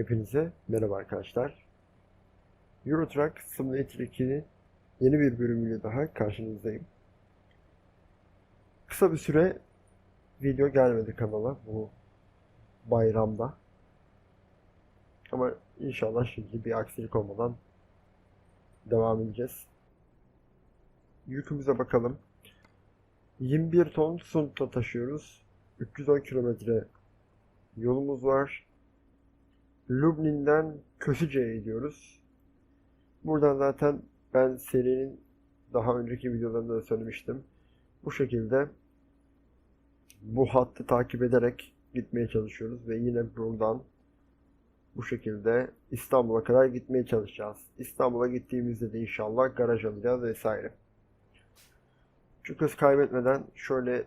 Hepinize merhaba arkadaşlar. Euro Truck Simulator 2'nin yeni bir bölümüyle daha karşınızdayım. Kısa bir süre video gelmedi kanala bu bayramda. Ama inşallah şimdi bir aksilik olmadan devam edeceğiz. Yükümüze bakalım. 21 ton sunta taşıyoruz. 310 kilometre yolumuz var. Lublin'den Kösüce'ye gidiyoruz. Buradan zaten ben serinin daha önceki videolarında da söylemiştim. Bu şekilde bu hattı takip ederek gitmeye çalışıyoruz ve yine buradan bu şekilde İstanbul'a kadar gitmeye çalışacağız. İstanbul'a gittiğimizde de inşallah garaj alacağız vesaire. Çok hız kaybetmeden şöyle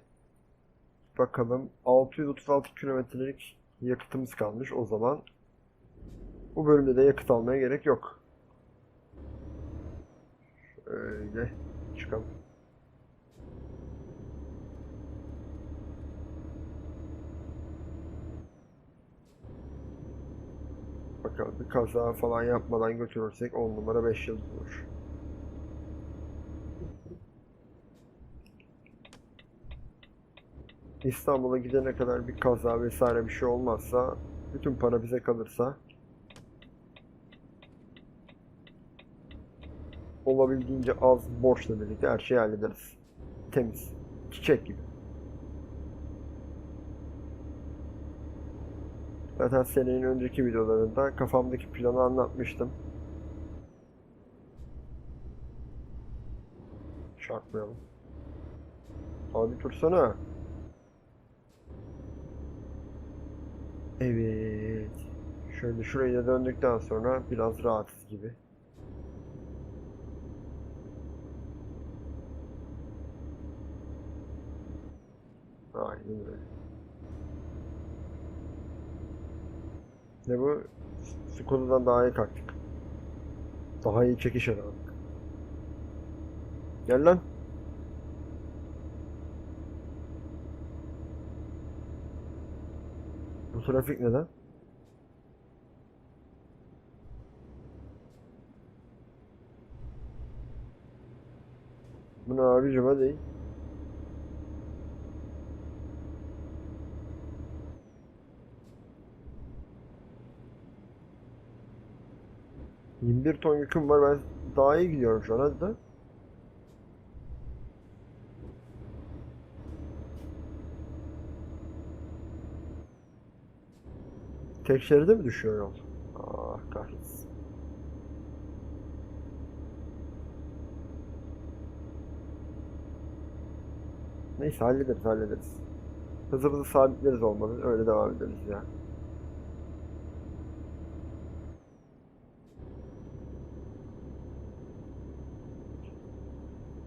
bakalım. 636 kilometrelik yakıtımız kalmış o zaman. Bu bölümde de yakıt almaya gerek yok. Şöyle çıkalım. Bakalım bir kaza falan yapmadan götürürsek 10 numara 5 yıldız olur. İstanbul'a gidene kadar bir kaza vesaire bir şey olmazsa bütün para bize kalırsa olabildiğince az borçla birlikte her şeyi hallederiz. Temiz. Çiçek gibi. Zaten senenin önceki videolarında kafamdaki planı anlatmıştım. Çarpmayalım. Abi dursana. Evet. Şöyle şurayı da döndükten sonra biraz rahatız gibi. Aynen öyle. Ne bu? Skoda'dan daha iyi kalktık. Daha iyi çekiş aradık. Gel lan. Bu trafik neden? Bu ne abicim hadi. ...21 ton yüküm var ben daha iyi gidiyorum şu an hadi. Tek şeride mi düşüyor yol? Ah kahretsin. Neyse hallederiz hallederiz. Hızımızı sabitleriz olmadı. Öyle devam ederiz ya.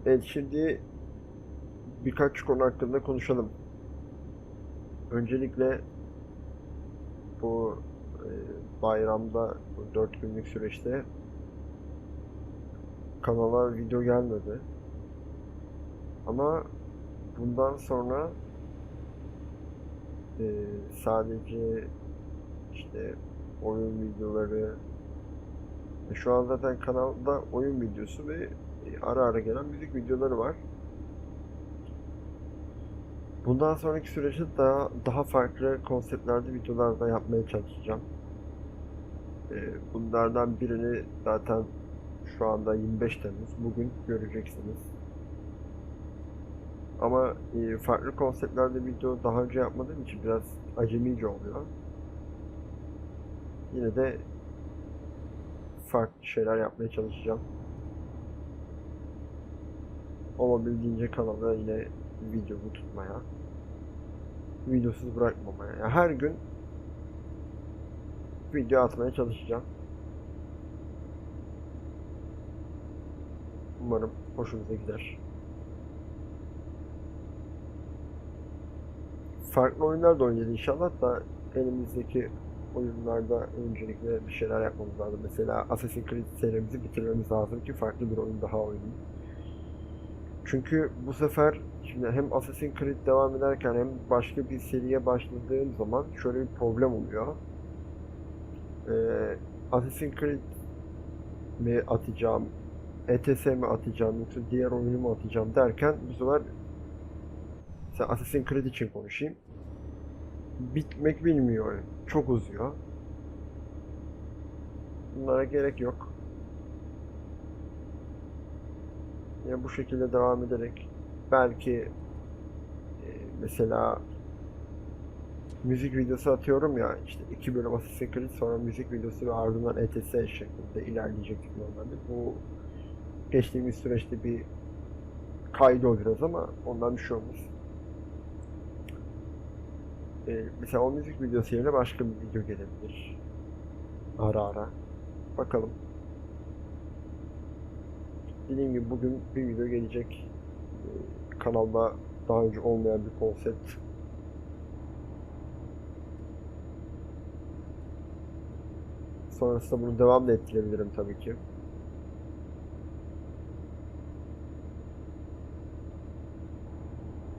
Evet şimdi birkaç konu hakkında konuşalım. Öncelikle bu e, bayramda bu 4 günlük süreçte kanala video gelmedi. Ama bundan sonra e, sadece işte oyun videoları şu an zaten kanalda oyun videosu ve ara ara gelen müzik videoları var. Bundan sonraki süreçte daha daha farklı konseptlerde videolar da yapmaya çalışacağım. Ee, bunlardan birini zaten şu anda 25 Temmuz. Bugün göreceksiniz. Ama e, farklı konseptlerde video daha önce yapmadığım için biraz acemice oluyor. Yine de farklı şeyler yapmaya çalışacağım. Olabildiğince kanalda yine videomu tutmaya, videosuz bırakmamaya. Yani her gün video atmaya çalışacağım. Umarım hoşunuza gider. Farklı oyunlar da oynayacağız inşallah da elimizdeki oyunlarda öncelikle bir şeyler yapmamız lazım. Mesela Assassin's Creed serimizi bitirmemiz lazım ki farklı bir oyun daha oynayayım. Çünkü bu sefer şimdi hem Assassin's Creed devam ederken hem başka bir seriye başladığım zaman şöyle bir problem oluyor. Ee, Assassin's Creed mi atacağım, ETS mi atacağım yoksa diğer oyunu mu atacağım derken bu sefer mesela Assassin's Creed için konuşayım. Bitmek bilmiyor. Çok uzuyor. Bunlara gerek yok. Ya bu şekilde devam ederek belki e, mesela müzik videosu atıyorum ya işte iki bölüm Assassin's Creed sonra müzik videosu ve ardından ETS şeklinde ilerleyecektik normalde. Bu geçtiğimiz süreçte bir kaydı biraz ama ondan bir şey olmaz. Ee, mesela o müzik videosu yerine başka bir video gelebilir. Ara ara. Bakalım. Dediğim gibi bugün bir video gelecek. Ee, kanalda daha önce olmayan bir konsept. Sonrasında bunu devam da ettirebilirim tabii ki.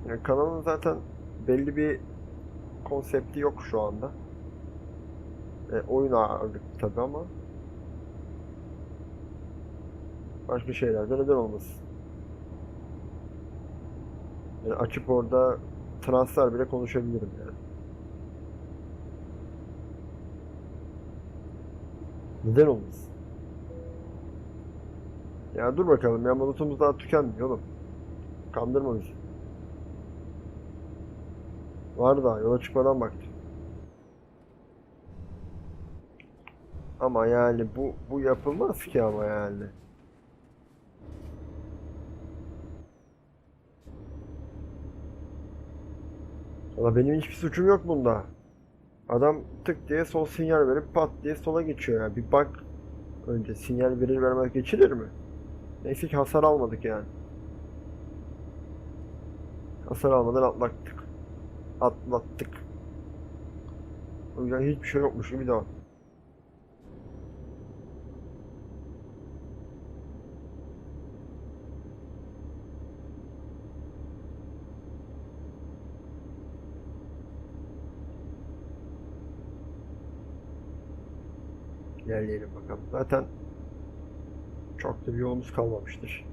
Yani kanalın zaten belli bir konsepti yok şu anda. E, oyun ağırlıklı tabii ama başka şeylerde neden olmasın? Yani açıp orada transfer bile konuşabilirim yani. Neden olmasın? Ya dur bakalım ya mazotumuz daha tükenmiyor oğlum. Kandırma bizi. Var daha yola çıkmadan baktım. Ama yani bu bu yapılmaz ki ama yani. Valla benim hiçbir suçum yok bunda. Adam tık diye sol sinyal verip pat diye sola geçiyor ya. Bir bak önce sinyal verir vermez geçilir mi? Neyse ki hasar almadık yani. Hasar almadan atlattık. Atlattık. O yüzden hiçbir şey yokmuş gibi devam. İlerleyelim bakalım. Zaten çok da bir yolumuz kalmamıştır.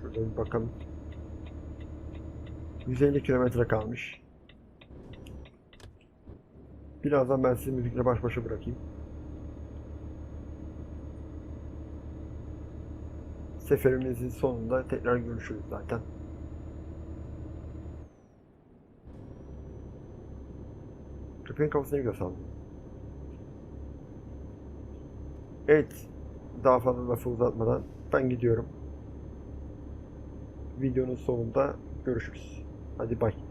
Şurada bir bakalım. 150 kilometre kalmış. Birazdan ben sizi müzikle baş başa bırakayım. Seferimizin sonunda tekrar görüşürüz zaten. Köpeğin kafasına gidiyor. Evet. Daha fazla lafı uzatmadan ben gidiyorum. Videonun sonunda görüşürüz. Hadi bay.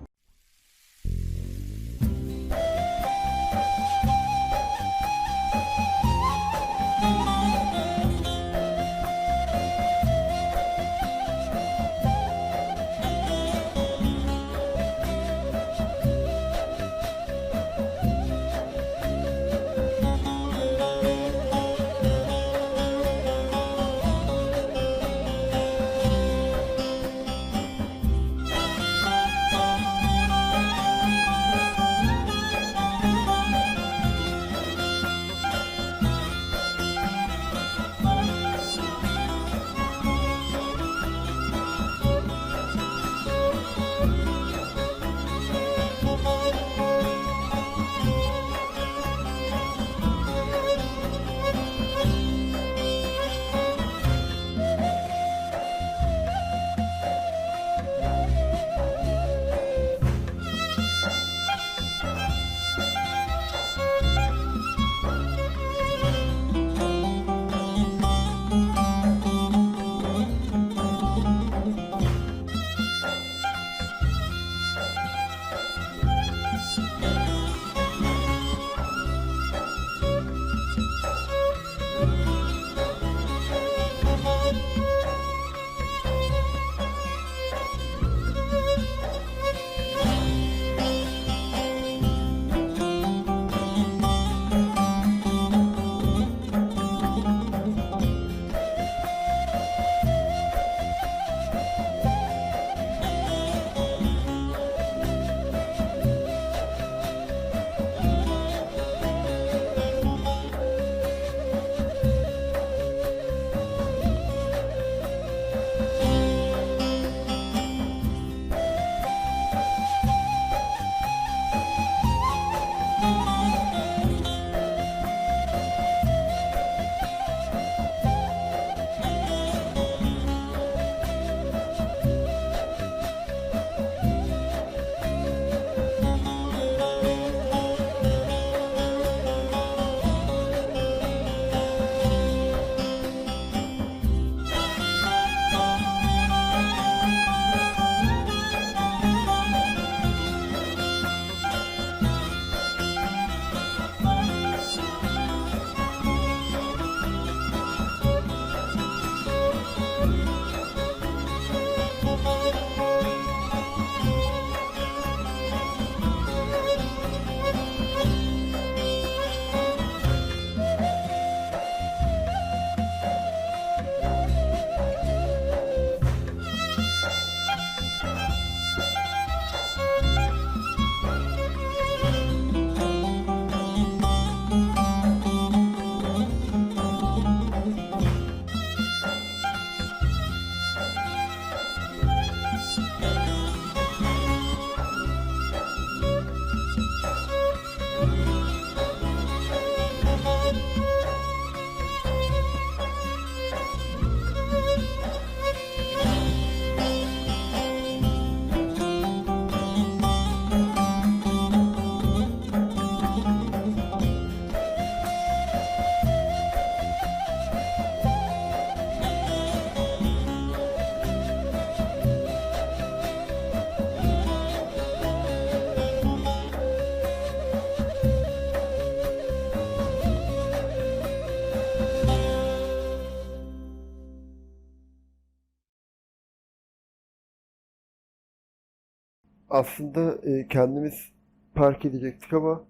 Aslında e, kendimiz park edecektik ama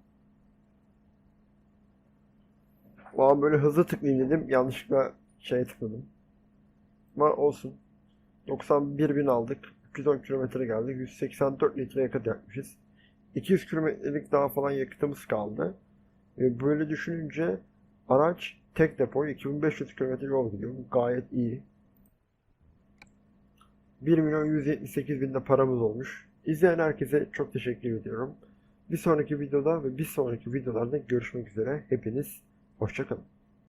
o an böyle hızlı tıklayayım dedim. Yanlışlıkla şeye tıkladım. Ama olsun. 91 bin aldık. 310 kilometre geldik. 184 litre yakıt yakmışız. 200 kilometrelik daha falan yakıtımız kaldı. E, böyle düşününce araç tek depo 2500 kilometre yol gidiyor. Gayet iyi. 1 milyon 178 binde paramız olmuş. İzleyen herkese çok teşekkür ediyorum. Bir sonraki videoda ve bir sonraki videolarda görüşmek üzere. Hepiniz hoşçakalın.